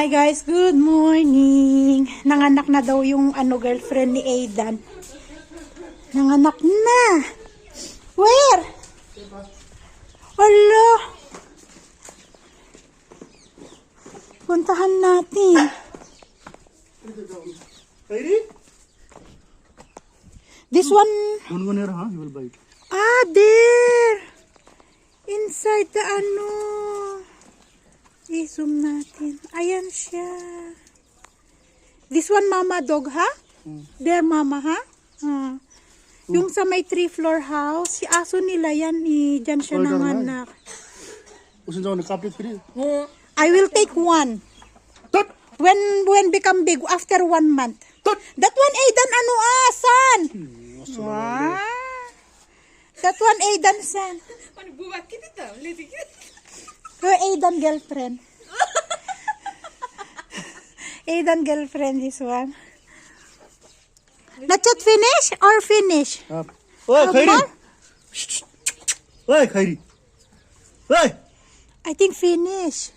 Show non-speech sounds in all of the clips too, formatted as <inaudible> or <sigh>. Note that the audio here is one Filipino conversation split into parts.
Hi guys, good morning. Nanganak na daw yung ano girlfriend ni Aidan. Nanganak na. Where? Hala. Puntahan natin. Kairi? This one, Gungunir, huh? You will bite. ah, there. Inside the ano. I-zoom natin. Ayan siya. This one mama dog, ha? There mama, ha? Ah. Yung sa may three floor house, si aso nila yan, eh, dyan siya Oh, nanganak. Usin jaw ni kapit kiri. I will take one. Tot! When when become big, after one month. Tot! That one, Aidan, ano asan? Wow. That one, Aidan, san? Ano buwat kita to? Liti kita. Her Aidan girlfriend. <laughs> Aidan girlfriend, this one. Not yet finish or finish? Up. Oi, How Kairi! more? Oi, Kairi! Oi! I think finish.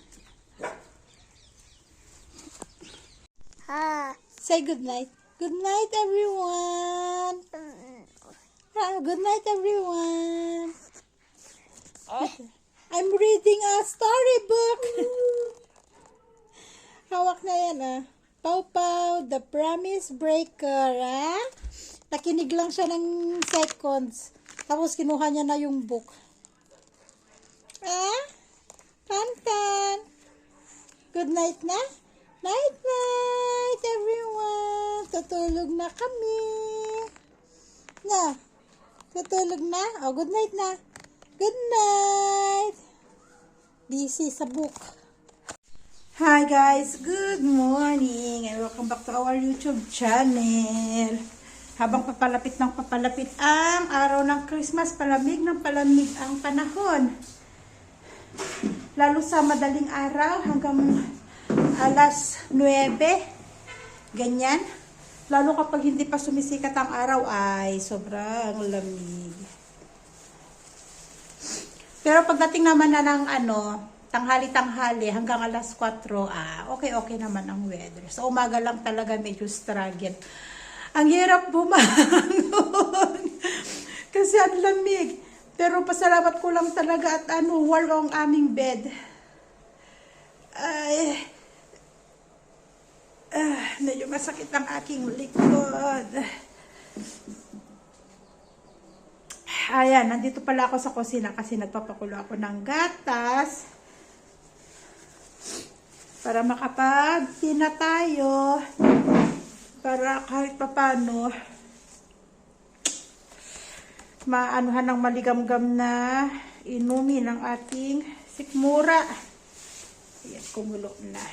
Ah. Say good night. Good night, everyone. Ah, good night, everyone. I'm reading a storybook. <laughs> Hawak na yan, ah. Pau Pau, The Promise Breaker, ah. Nakinig lang siya ng seconds. Tapos kinuha niya na yung book. Ah? Tantan. Good night na? Night night everyone. Tutulog na kami. Na. Tutulog na? Oh, good night na. Good night. Busy sa book. Hi guys, good morning and welcome back to our YouTube channel. Habang papalapit ng papalapit ang araw ng Christmas, palamig ng palamig ang panahon lalo sa madaling araw hanggang alas 9 ganyan lalo kapag hindi pa sumisikat ang araw ay sobrang lamig pero pagdating naman na ng ano tanghali-tanghali hanggang alas 4 ah okay okay naman ang weather sa umaga lang talaga medyo struggle ang hirap bumangon <laughs> kasi ang lamig pero pasalamat ko lang talaga at ano, warm ang aming bed. Ay, ah, medyo masakit ang aking likod. Ayan, nandito pala ako sa kusina kasi nagpapakulo ako ng gatas. Para makapag-tina tayo. Para kahit papano, maanuhan ng maligamgam na inumin ng ating sikmura. Ayan, kumulo na.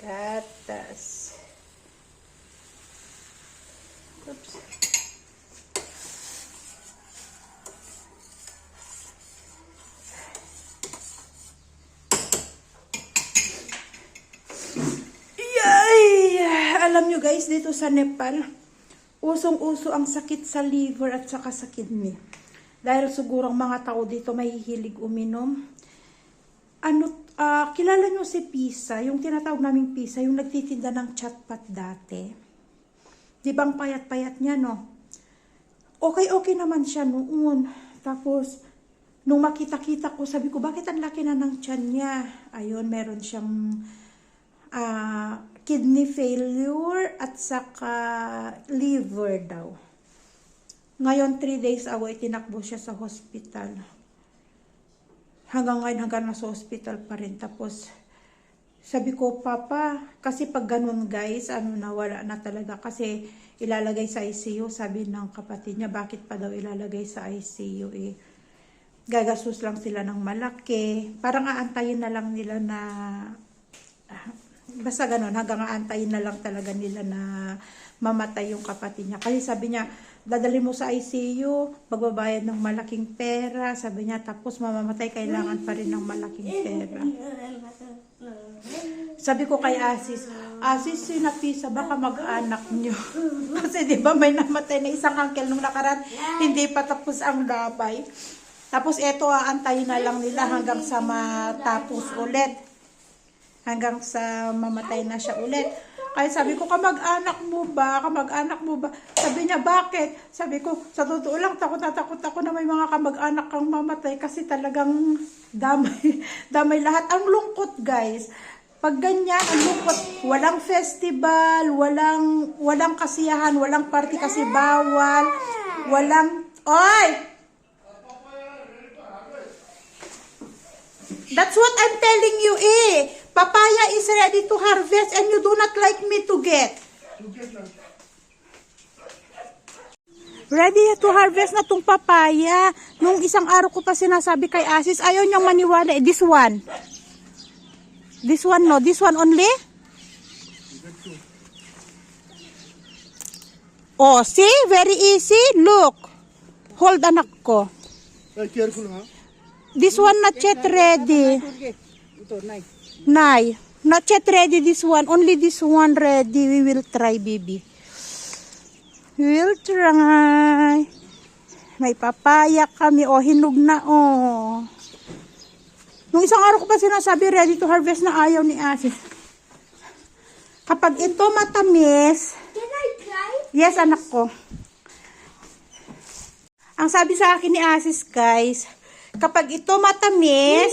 Gatas. Oops. Yay! Alam nyo guys, dito sa Nepal, usong-uso ang sakit sa liver at saka sa kidney. Dahil siguro ang mga tao dito mahihilig uminom. Ano, ah, kilala nyo si Pisa, yung tinatawag naming Pisa, yung nagtitinda ng chatpat dati. Di ba ang payat-payat niya, no? Okay-okay naman siya noon. Tapos, nung makita-kita ko, sabi ko, bakit ang laki na ng tiyan niya? Ayun, meron siyang ah, kidney failure at saka liver daw. Ngayon, 3 days ago, itinakbo siya sa hospital. Hanggang ngayon, hanggang nasa hospital pa rin. Tapos, sabi ko, Papa, kasi pag ganun guys, ano na, wala na talaga. Kasi ilalagay sa ICU, sabi ng kapatid niya, bakit pa daw ilalagay sa ICU eh. Gagastos lang sila ng malaki. Parang aantayin na lang nila na basta ganun, hanggang aantayin na lang talaga nila na mamatay yung kapatid niya. Kasi sabi niya, dadali mo sa ICU, magbabayad ng malaking pera, sabi niya, tapos mamamatay, kailangan pa rin ng malaking pera. Sabi ko kay Asis, Asis, sinapisa, baka mag-anak niyo. <laughs> Kasi di ba may namatay na isang uncle nung nakaraan, hindi pa tapos ang labay. Tapos eto, aantayin na lang nila hanggang sa matapos ulit. Hanggang sa mamatay na siya ulit. Kaya sabi ko, kamag-anak mo ba? Kamag-anak mo ba? Sabi niya, bakit? Sabi ko, sa totoo lang, takot na takot ako na may mga kamag-anak kang mamatay kasi talagang damay, <laughs> damay lahat. Ang lungkot, guys. Pag ganyan, ang lungkot, walang festival, walang, walang kasiyahan, walang party kasi bawal, walang, oy! That's what I'm telling you eh. Papaya is ready to harvest and you do not like me to get. Ready to harvest na tong papaya. Nung isang araw ko pa sinasabi kay Asis, ayaw niyang maniwala. eh. This one. This one no. This one only? Oh, see? Very easy. Look. Hold anak ko. Careful, ha? This one not yet ready. Nay, not yet ready this one. Only this one ready. We will try, baby. We will try. May papaya kami. Oh, hinog na, oh. Nung isang araw ko pa sinasabi, ready to harvest na ayaw ni Asis. Kapag ito matamis, Can I try? yes, anak ko. Ang sabi sa akin ni Asis, guys, kapag ito matamis,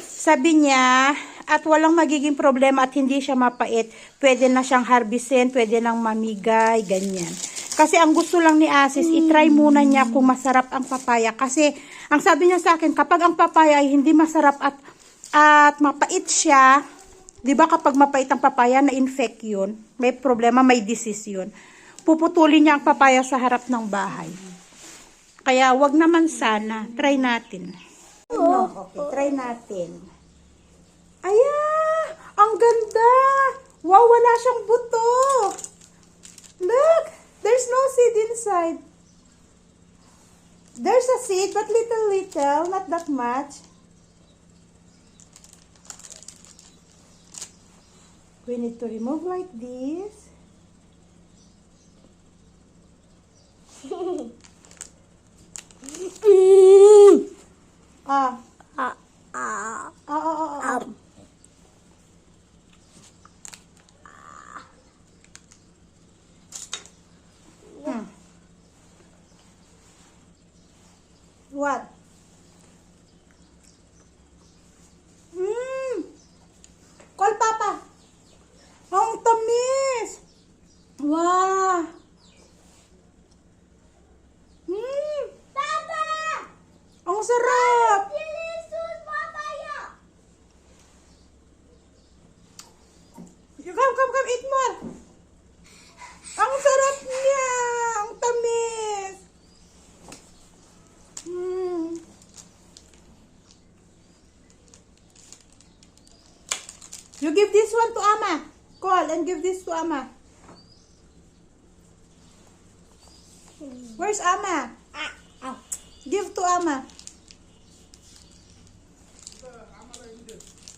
sabi niya, at walang magiging problema at hindi siya mapait, pwede na siyang harbisin, pwede nang mamigay, ganyan. Kasi ang gusto lang ni Asis, itry muna niya kung masarap ang papaya. Kasi ang sabi niya sa akin, kapag ang papaya ay hindi masarap at at mapait siya, 'di ba kapag mapait ang papaya na infect 'yun, may problema, may disease 'yun. Puputulin niya ang papaya sa harap ng bahay. Kaya wag naman sana, try natin. No, okay, try natin. Aya! Ang ganda! Wow, wala siyang buto! Look! There's no seed inside. There's a seed, but little, little. Not that much. We need to remove like this. <laughs> ah Ah, ah, ah, ah. um. Hmm. What? Mmm! Call Papa! Ang tamis! Wow! Mmm! Papa! Ang sarap! Delicious papaya! You come, come, come, eat more! Ang sarap niya! Ang tamis! Mm. You give this one to Ama. Call and give this to Ama. Where's Ama? Ah, ah. Give to Ama.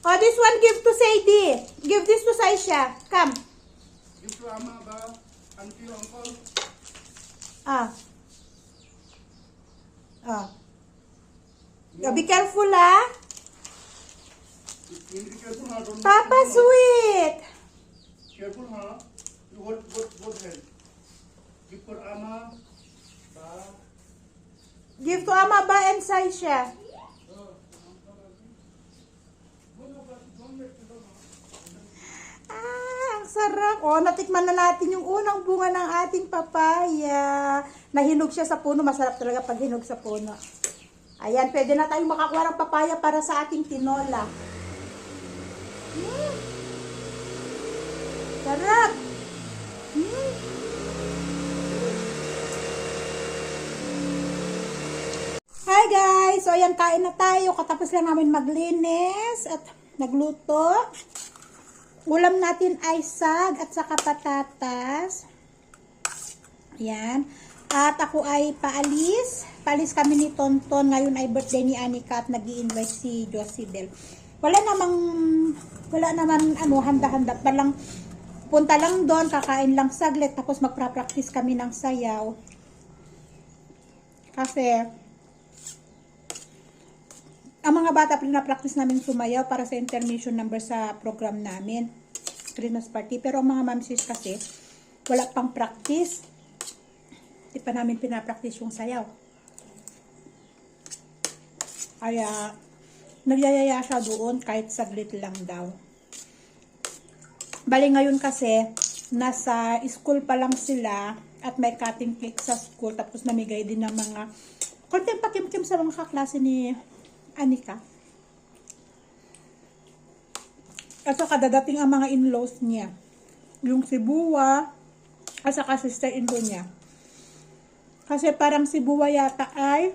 Oh, this one give to Sadie. Give this to Saisha. Come. Give to Ama, ba? Auntie, uncle. Ah. Ah. Yeah, be careful, ah. Careful, ha? Don't Papa, sweet. Careful, ha? You hold both, both hands. Give for Ama, ba? Give to Ama ba and Saisha. Ah, ang sarap. Oh, natikman na natin yung unang bunga ng ating papaya. Nahinog siya sa puno. Masarap talaga pag hinog sa puno. Ayan, pwede na tayong makakuha ng papaya para sa ating tinola. Mm. Sarap. Hi guys! So ayan, kain na tayo. Katapos lang namin maglinis at nagluto. Ulam natin ay sag at saka patatas. Ayan. At ako ay paalis. Paalis kami ni Tonton. Ngayon ay birthday ni Anika at nag invite si Josibel. Wala namang, wala naman ano, handa-handa. Palang, punta lang doon, kakain lang saglit, tapos magpra-practice kami ng sayaw. Kasi, ang mga bata pinapractice namin sumayaw para sa intermission number sa program namin. Christmas party. Pero ang mga mamsis kasi, wala pang practice. Hindi pa namin pinapractice yung sayaw. Kaya, nagyayaya siya doon kahit saglit lang daw. Bali ngayon kasi, nasa school pa lang sila at may cutting cake sa school tapos namigay din ng mga konting pakimkim sa mga kaklase ni Anika. At saka dadating ang mga in-laws niya. Yung si Buwa at saka sister-in-law niya. Kasi parang si Buwa yata ay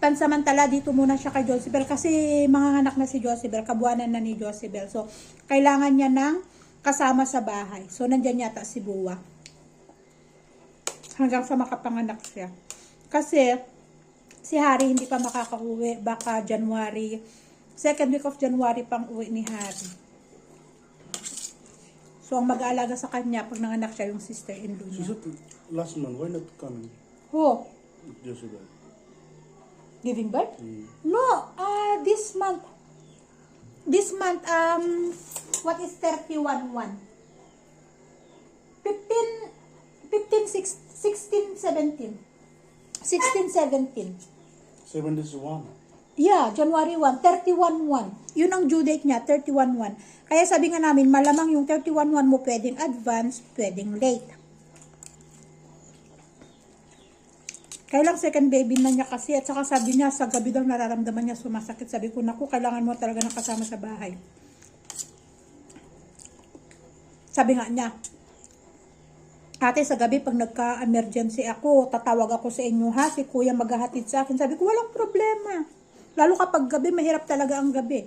pansamantala dito muna siya kay Josibel kasi mga anak na si Josibel, kabuanan na ni Josibel. So, kailangan niya ng kasama sa bahay. So, nandyan yata si Buwa. Hanggang sa makapanganak siya. Kasi, si Harry hindi pa makakauwi. Baka January, second week of January pang uwi ni Harry. So, ang mag-aalaga sa kanya pag nanganak siya yung sister-in-law niya. last month, why not coming? Oh, Joseph. Giving birth? Mm. No, uh, this month. This month, um, what is 31 1? 15, 15, 16, 17. 16, 17. Seven days one. Yeah, January 1, 31 1. Yun ang due date niya, 31 1. Kaya sabi nga namin, malamang yung 31 1 mo pwedeng advance, pwedeng late. Kailang second baby na niya kasi at saka sabi niya sa gabi daw nararamdaman niya sumasakit. Sabi ko, naku, kailangan mo talaga ng kasama sa bahay. Sabi nga niya, ate sa gabi pag nagka-emergency ako, tatawag ako sa inyo ha, si kuya maghahatid sa akin. Sabi ko, walang problema. Lalo kapag gabi, mahirap talaga ang gabi.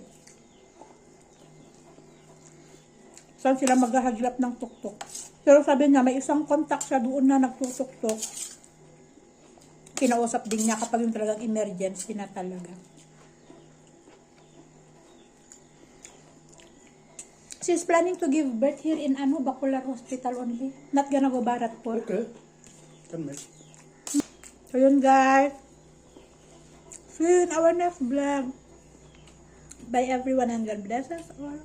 Saan sila maghahaglap ng tuktok. Pero sabi niya, may isang contact siya doon na nagtutuktok kinausap din niya kapag yung talagang emergency na talaga. She's planning to give birth here in ano, Bacolar Hospital only. Not gonna go Baratpur. Okay. Can make. So yun guys. See you in our next vlog. Bye everyone and God bless us all.